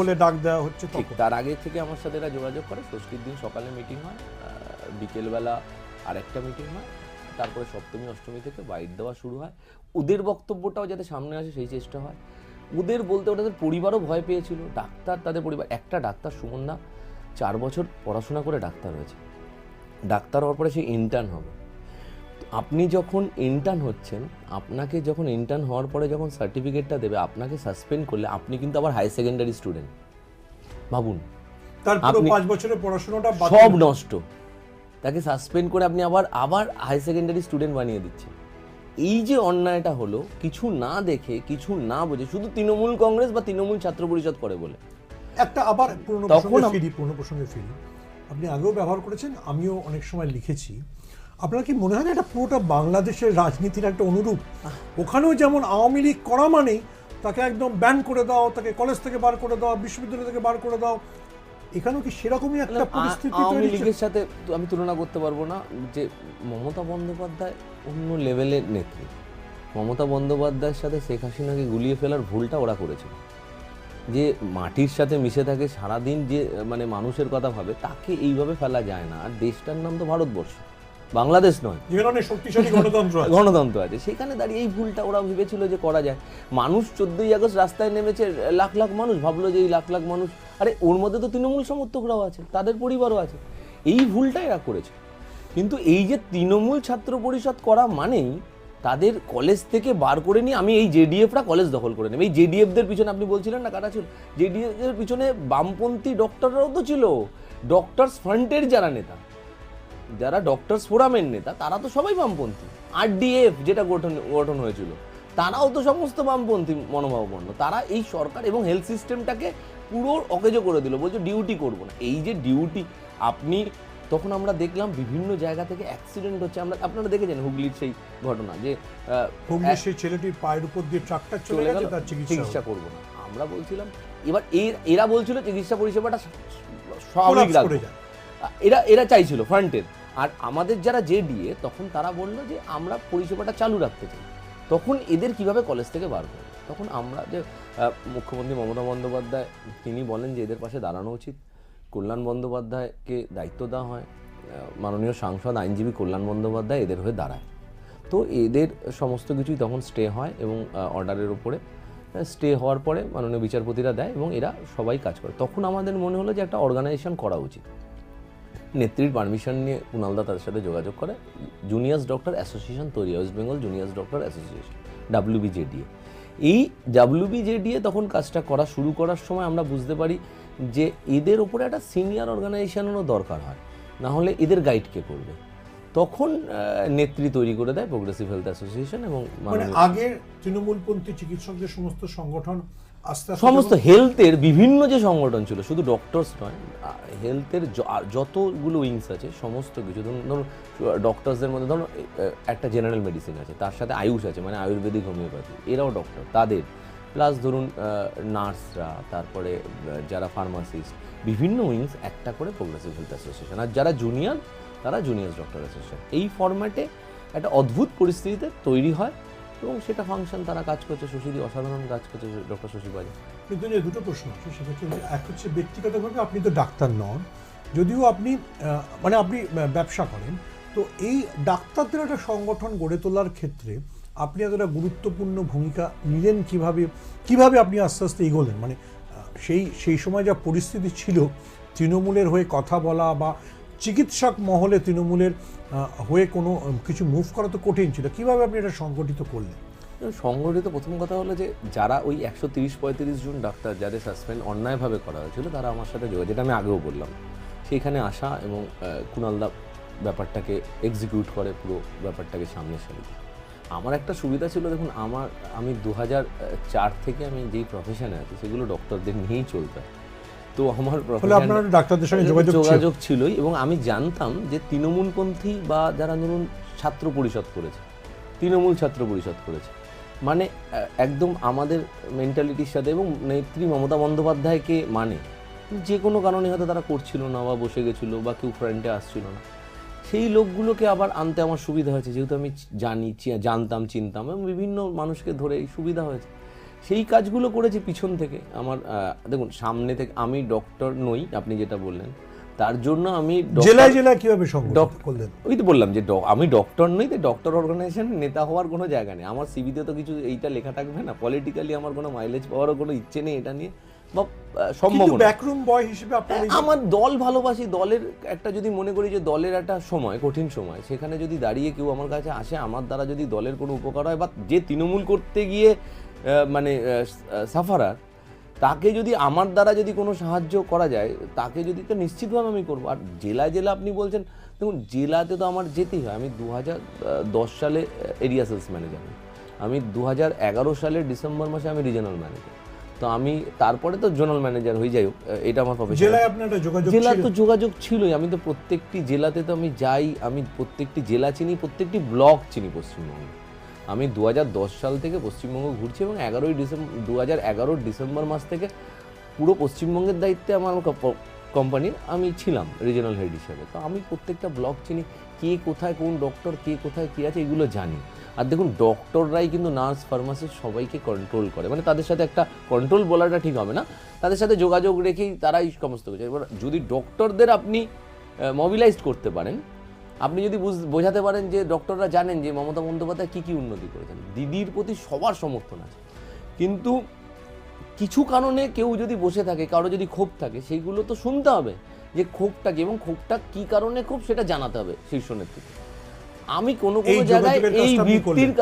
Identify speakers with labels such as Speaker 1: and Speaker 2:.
Speaker 1: বলে ডাক দেওয়া হচ্ছে
Speaker 2: ঠিক তার আগে থেকে আমার সাথে এরা যোগাযোগ করে ষষ্ঠীর দিন সকালে মিটিং হয় বিকেলবেলা আরেকটা মিটিং হয় তারপরে সপ্তমী অষ্টমী থেকে বাইট দেওয়া শুরু হয়। ওদের বক্তব্যটাও যাতে সামনে আসে সেই চেষ্টা হয়। ওদের বলতে ওদের পরিবারও ভয় পেয়েছিল ডাক্তার তাদের পরিবার একটা ডাক্তার সুমনদা চার বছর পড়াশোনা করে ডাক্তার হয়েছে। ডাক্তার হওয়ার পরে সে ইন্টার্ন হবে। আপনি যখন ইন্টার্ন হচ্ছেন আপনাকে যখন ইন্টার্ন হওয়ার পরে যখন সার্টিফিকেটটা দেবে আপনাকে সাসপেন্ড করলে আপনি কিন্তু আবার হাই সেকেন্ডারি স্টুডেন্ট ভাবুন।
Speaker 1: তার পুরো
Speaker 2: আপনি-
Speaker 1: পাঁচ বছরের পড়াশোনাটা
Speaker 2: সব নষ্ট। তাকে সাসপেন্ড করে আপনি আবার আবার হাই সেকেন্ডারি স্টুডেন্ট বানিয়ে দিচ্ছেন। এই যে অন্যায়টা হলো কিছু না দেখে কিছু না বুঝে শুধু তৃণমূল কংগ্রেস বা তৃণমূল ছাত্র পরিষদ করে বলে।
Speaker 1: একটা আবার পুরনো প্রসঙ্গে ফিরি পুরনো প্রসঙ্গে ফিরি। আপনি আগেও ব্যবহার করেছেন আমিও অনেক সময় লিখেছি। আপনার কি মনে হয় না এটা পুরোটা বাংলাদেশের রাজনীতির একটা অনুরূপ? ওখানেও যেমন আওয়ামী লীগ করা মানেই তাকে একদম ব্যান করে দাও তাকে কলেজ থেকে বার করে দাও বিশ্ববিদ্যালয় থেকে বার করে দাও। এখানেও কি সেরকমই একটা পরিস্থিতি
Speaker 2: আওয়ামী লীগের সাথে তো আমি তুলনা করতে পারব না যে মমতা বন্দ্যোপাধ্যায় অন্য লেভেলের নেত্রী। মমতা বন্দ্যোপাধ্যায়ের সাথে শেখ হাসিনাকে গুলিয়ে ফেলার ভুলটা ওরা করেছে যে মাটির সাথে মিশে থাকে সারাদিন যে মানে মানুষের কথা ভাবে তাকে এইভাবে ফেলা যায় না। আর দেশটার নাম তো ভারতবর্ষ। বাংলাদেশ নয়।
Speaker 1: যেখানে শক্তিশালী গণতন্ত্র আছে।
Speaker 2: গণতন্ত্র আছে। সেখানে দাঁড়িয়ে এই ভুলটা ওরা ভেবেছিল যে করা যায়। মানুষ চোদ্দই আগস্ট রাস্তায় নেমেছে লাখ লাখ মানুষ ভাবলো যে এই লাখ লাখ মানুষ আরে ওর মধ্যে তো তৃণমূল সমর্থকরাও আছে তাদের পরিবারও আছে। এই ভুলটা এরা করেছে। কিন্তু এই যে তৃণমূল ছাত্র পরিষদ করা মানেই তাদের কলেজ থেকে বার করে নিয়ে আমি এই জেডিএফরা কলেজ দখল করে নেব। এই জেডিএফদের পিছনে আপনি বলছিলেন না কাটা ছিল? জেডিএফদের পিছনে বামপন্থী ডক্টররাও তো ছিল। ডক্টরস ফ্রন্টের যারা নেতা। যারা ডক্টরস ফোরামের নেতা তারা তো সবাই বামপন্থী। আরডিএফ যেটা গঠন গঠন হয়েছিল তারাও তো সমস্ত বামপন্থী মনোভাবাপন্ন তারা এই সরকার এবং হেলথ সিস্টেমটাকে পুরো অকেজো করে দিল বলছে ডিউটি করব না। এই যে ডিউটি আপনি তখন আমরা দেখলাম বিভিন্ন জায়গা থেকে অ্যাক্সিডেন্ট হচ্ছে। আমরা আপনারা দেখেছেন হুগলির সেই ঘটনা যে
Speaker 1: হুগলির সেই ছেলেটির পায়ের উপর দিয়ে ট্রাকটা চলে
Speaker 2: গেল
Speaker 1: তার চিকিৎসা
Speaker 2: করব না। আমরা বলছিলাম এবার এর এরা বলছিল চিকিৎসা পরিষেবাটা স্বাভাবিক রাখব। এরা এরা চাইছিল ফ্রন্টের আর আমাদের যারা জে ডিএ তখন তারা বলল যে আমরা পরিষেবাটা চালু রাখতে চাই। তখন এদের কীভাবে কলেজ থেকে বার করব? তখন আমরা যে মুখ্যমন্ত্রী মমতা বন্দ্যোপাধ্যায়, তিনি বলেন যে এদের পাশে দাঁড়ানো উচিত। কল্যাণ বন্দ্যোপাধ্যায়কে দায়িত্ব দেওয়া হয়। মাননীয় সাংসদ, আইনজীবী কল্যাণ বন্দ্যোপাধ্যায় এদের হয়ে দাঁড়ায়। তো এদের সমস্ত কিছুই তখন স্টে হয় এবং অর্ডারের উপরে স্টে হওয়ার পরে মাননীয় বিচারপতিরা দেয় এবং এরা সবাই কাজ করে। তখন আমাদের মনে হলো যে একটা অর্গানাইজেশন করা উচিত। নেত্রীর পারমিশন নিয়ে কুণালদা তাদের সাথে যোগাযোগ করে। জুনিয়র্স ডক্টর অ্যাসোসিয়েশন তৈরি West Bengal juniors doctor association WBJDA এই ডাব্লিউবিজেডিএ তখন কাজটা করা শুরু করার সময় আমরা বুঝতে পারি যে এদের ওপরে একটা সিনিয়র অর্গানাইজেশনেরও দরকার হয় না হলে এদের গাইড কে করবে। তখন নেত্রী তৈরি করে দেয় প্রোগ্রেসিভ হেলথ অ্যাসোসিয়েশন এবং
Speaker 1: মানে আগের তৃণমূলপন্থী চিকিৎসকদের সমস্ত সংগঠন
Speaker 2: সমস্ত হেলথের বিভিন্ন যে সংগঠন ছিল শুধু ডক্টরস নয় হেলথের যতগুলো উইংস আছে সমস্ত কিছু। ধরুন ধরুন ডক্টরসদের মধ্যে ধরুন একটা জেনারেল মেডিসিন আছে তার সাথে আয়ুষ আছে মানে আয়ুর্বেদিক হোমিওপ্যাথি এরাও ডক্টর তাদের। প্লাস ধরুন নার্সরা তারপরে যারা ফার্মাসিস্ট বিভিন্ন উইংস একটা করে প্রোগ্রেসিভ হেলথ অ্যাসোসিয়েশন আর যারা জুনিয়র তারা জুনিয়র ডক্টর অ্যাসোসিয়েশন এই ফরম্যাটে একটা অদ্ভুত পরিস্থিতিতে তৈরি হয়। এবং সেটা ফাংশন তারা কাজ করছে সুশীদি অসাধারণ কাজ করছে ডক্টর শশী বাজে
Speaker 1: কিন্তু যে দুটো প্রশ্ন সেটা এক হচ্ছে ব্যক্তিগতভাবে আপনি তো ডাক্তার নন, যদিও আপনি মানে আপনি ব্যবসা করেন, তো এই ডাক্তারদের একটা সংগঠন গড়ে তোলার ক্ষেত্রে আপনি এতটা গুরুত্বপূর্ণ ভূমিকা নিলেন কীভাবে কীভাবে আপনি আস্তে আস্তে এগোলেন? মানে সেই সেই সময় যা পরিস্থিতি ছিল, তৃণমূলের হয়ে কথা বলা বা চিকিৎসক মহলে তৃণমূলের হয়ে কোনো কিছু মুভ করা তো কঠিন ছিল। কীভাবে আপনি এটা সংগঠিত করলেন?
Speaker 2: সংগঠিত প্রথম কথা হলো যে, যারা ওই একশো তিরিশ পঁয়ত্রিশ জন ডাক্তার যাদের সাসপেন্ড অন্যায়ভাবে করা হয়েছিল, তারা আমার সাথে যোগাযোগ, যেটা আমি আগেও বললাম। সেইখানে আসা এবং কুণালদা ব্যাপারটাকে এক্সিকিউট করে, পুরো ব্যাপারটাকে সামনে সারি আমার একটা সুবিধা ছিল, দেখুন, আমার, আমি দু চার থেকে আমি যেই প্রফেশনে আছি, সেগুলো ডক্টরদের নিয়েই চলতে হয়। তো আমার
Speaker 1: আপনার ডাক্তারদের সঙ্গে যোগাযোগ ছিল।
Speaker 2: যোগাযোগ ছিলই এবং আমি জানতাম যে তৃণমূলপন্থী বা যারা ধরুন ছাত্র পরিষদ করেছে তৃণমূল ছাত্র পরিষদ করেছে মানে একদম আমাদের মেন্টালিটির সাথে এবং নেত্রী মমতা বন্দ্যোপাধ্যায়কে মানে। যে কোনো কারণে হয়তো তারা করছিল না বা বসে গেছিল বা কেউ ফ্রেন্ডে আসছিল না। সেই লোকগুলোকে আবার আনতে আমার সুবিধা হয়েছে যেহেতু আমি জানি জানতাম চিনতাম এবং বিভিন্ন মানুষকে ধরে এই সুবিধা হয়েছে। সেই কাজগুলো করেছি পিছন থেকে। আমার দেখুন সামনে থেকে আমি ডক্টর নই আপনি যেটা বললেন। তার জন্য আমি
Speaker 1: জেলায় জেলায় কীভাবে সংগঠন
Speaker 2: ডক-
Speaker 1: করলেন?
Speaker 2: ওই তো বললাম যে আমি ডক্টর নই তো ডক্টর অর্গানাইজেশন নেতা হওয়ার কোনো জায়গা নেই। আমার সিভিতে তো কিছু এইটা লেখা থাকবে না। পলিটিক্যালি আমার কোনো মাইলেজ পাওয়ারও কোনো ইচ্ছে নেই এটা নিয়ে। বা সম্ভব
Speaker 1: ব্যাকরুম বয় হিসেবে আপনার
Speaker 2: আমার দল ভালোবাসি। দলের একটা যদি মনে করি যে দলের একটা সময় কঠিন সময় সেখানে যদি দাঁড়িয়ে কেউ আমার কাছে আসে আমার দ্বারা যদি দলের কোনো উপকার হয় বা যে তৃণমূল করতে গিয়ে মানে সাফারার তাকে যদি আমার দ্বারা যদি কোনো সাহায্য করা যায় তাকে যদি তো নিশ্চিতভাবে আমি করব। আর জেলায় জেলা আপনি বলছেন দেখুন জেলাতে তো আমার যেতেই হয়। আমি দু দশ সালে এরিয়া সেলস ম্যানেজার আমি দু এগারো সালের ডিসেম্বর মাসে আমি রিজনাল ম্যানেজার তো আমি তারপরে তো জোনাল ম্যানেজার হয়ে যাই হোক, এটা আমার প্রফেশন
Speaker 1: জেলায় আপনার যোগাযোগ
Speaker 2: জেলা
Speaker 1: ছিল?
Speaker 2: তো যোগাযোগ ছিলই। আমি তো প্রত্যেকটি জেলাতে তো আমি যাই আমি প্রত্যেকটি জেলা চিনি প্রত্যেকটি ব্লক চিনি পশ্চিমবঙ্গে। আমি দু হাজার দশ সাল থেকে পশ্চিমবঙ্গ ঘুরছি এবং এগারোই ডিসেম্বর দু হাজার ডিসেম্বর মাস থেকে পুরো পশ্চিমবঙ্গের দায়িত্বে আমার কোম্পানির আমি ছিলাম রিজনাল হেড হিসেবে। তো আমি প্রত্যেকটা ব্লক চিনি, কে কোথায় কোন ডক্টর কে কোথায় কী আছে এগুলো জানি। আর দেখুন ডক্টররাই কিন্তু নার্স ফার্মাসিস্ট সবাইকে কন্ট্রোল করে। মানে তাদের সাথে একটা কন্ট্রোল বলাটা ঠিক হবে না। তাদের সাথে যোগাযোগ রেখেই তারাই সমস্ত কিছু। এবার যদি ডক্টরদের আপনি মবিলাইজড করতে পারেন আপনি যদি বুঝ- বোঝাতে পারেন যে ডক্টররা জানেন যে মমতা বন্দ্যোপাধ্যায় কী কী উন্নতি করেছেন দিদির প্রতি সবার সমর্থন আছে। কিন্তু কিছু কারণে কেউ যদি বসে থাকে কারও যদি ক্ষোভ থাকে সেইগুলো তো শুনতে হবে যে ক্ষোভটা কি এবং ক্ষোভটা কী কারণে ক্ষোভ সেটা জানাতে হবে শীর্ষ নেতৃত্ব। আমি কোনো কোনো জায়গায় এই ভিত্তির